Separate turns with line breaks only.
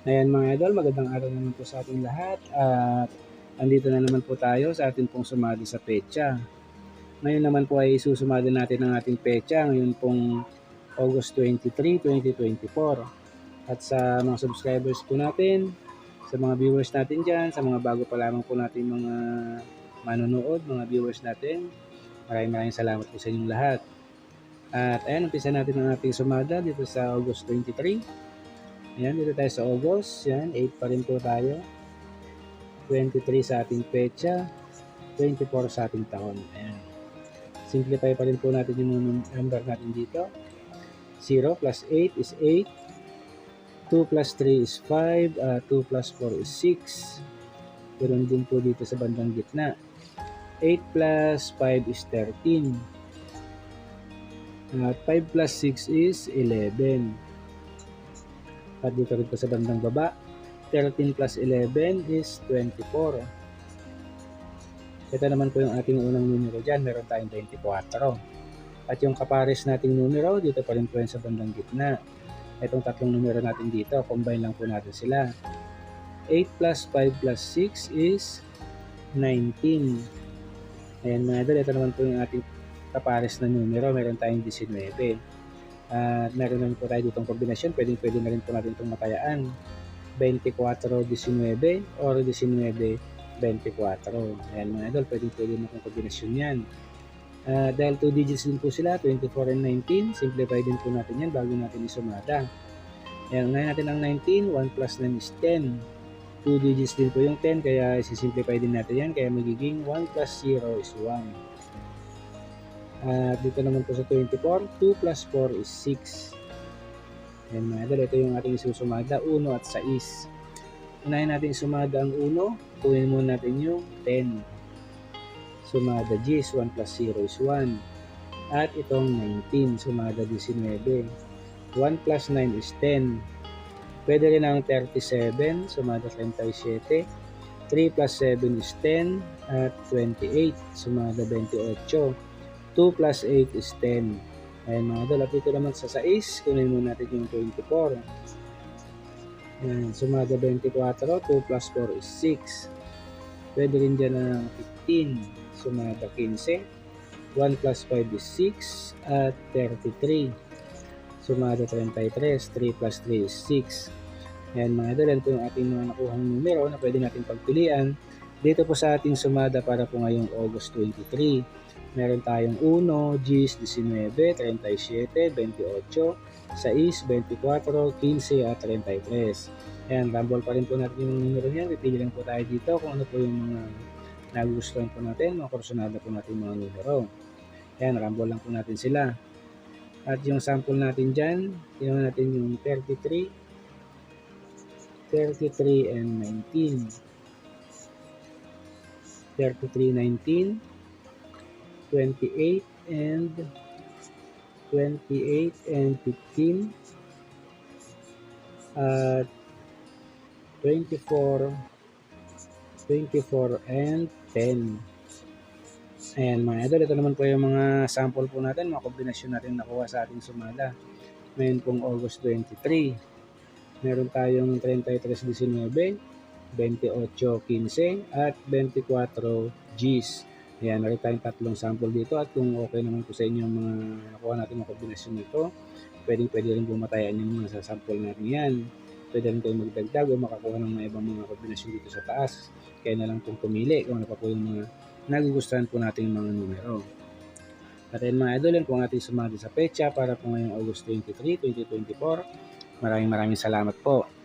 Ayan mga idol, magandang araw naman po sa ating lahat at andito na naman po tayo sa ating pong sumali sa pecha. Ngayon naman po ay susumali natin ang ating pecha ngayon pong August 23, 2024. At sa mga subscribers po natin, sa mga viewers natin dyan, sa mga bago pa lamang po natin mga manonood, mga viewers natin, maraming maraming salamat po sa inyong lahat. At ayan, umpisa natin ang ating sumada dito sa August 23. Ayan, dito tayo sa August. Yan, 8 pa rin po tayo. 23 sa ating pecha. 24 sa ating taon. Ayan. Simplify pa rin po natin yung number natin dito. 0 plus 8 is 8. 2 plus 3 is 5. Uh, 2 plus 4 is 6. Meron din po dito sa bandang gitna. 8 plus 5 is 13. At 5 plus 6 is 11. At dito rin po sa bandang baba, 13 plus 11 is 24. Ito naman po yung ating unang numero dyan. Meron tayong 24. At yung kapares nating numero, dito pa rin po yan sa bandang gitna. Itong tatlong numero natin dito, combine lang po natin sila. 8 plus 5 plus 6 is 19. Ayan mga idol, ito naman po yung ating kapares na numero. Meron tayong 19. At meron naman po tayo ditong kombinasyon. Pwede, pwede na rin po natin itong matayaan. 24-19 or 19-24. Ayan mga idol, pwede pwede na itong kombinasyon yan. Uh, dahil 2 digits din po sila, 24 and 19, simplify din po natin yan bago natin isumada. Ayan, unahin natin ang 19, 1 plus 9 is 10. 2 digits din po yung 10, kaya isisimplify din natin yan, kaya magiging 1 plus 0 is 1. At dito naman po sa 24, 2 plus 4 is 6. Ayan mga idol, ito yung ating isusumada, 1 at 6. Unahin natin sumada ang 1, kunin muna natin yung 10. Sumada G's, 1 plus 0 is 1. At itong 19, sumada 19. 1 plus 9 is 10. Pwede rin ang 37, sumada 37. 3 plus 7 is 10 at 28, sumada 28. 2 plus 8 is 10. Ayan mga idol. At dito naman sa 6, kunin muna natin yung 24. Ayan, sumada 24. 2 plus 4 is 6. Pwede rin dyan na 15. Sumada 15. 1 plus 5 is 6. At 33. Sumada 33. 3 plus 3 is 6. Ayan mga idol. Yan yung ating mga nakuhang numero na pwede natin pagpilian. Dito po sa ating sumada para po ngayong August 23 meron tayong 1, Gs 19, 37, 28, 6, 24, 15 at 33. Ayan, rumble pa rin po natin yung numero niyan. Pipili lang po tayo dito kung ano po yung mga nagustuhan po natin, mga kursunada po natin mga numero. Ayan, rumble lang po natin sila. At yung sample natin dyan, tingnan natin yung 33, 33 and 19. 33, 19, 28 and 28 and 15 at 24 24 and 10 Ayan mga idol, ito naman po yung mga sample po natin, mga kombinasyon natin nakuha sa ating sumada. Ngayon pong August 23. Meron tayong 33-19, 28-15 at 24 Gs. Ayan, meron tayong tatlong sample dito at kung okay naman po sa inyo ang mga nakuha natin mga kombinasyon nito, pwedeng pwede rin bumatayan yung mga sa sample natin yan. Pwede rin kayo magdagdag o makakuha ng mga ibang mga kombinasyon dito sa taas. Kaya na lang pong pumili kung ano pa po yung mga nagugustuhan po natin mga numero. At ayun mga idol, yan po ang ating sumali sa pecha para po ngayong August 23, 2024. Maraming maraming salamat po.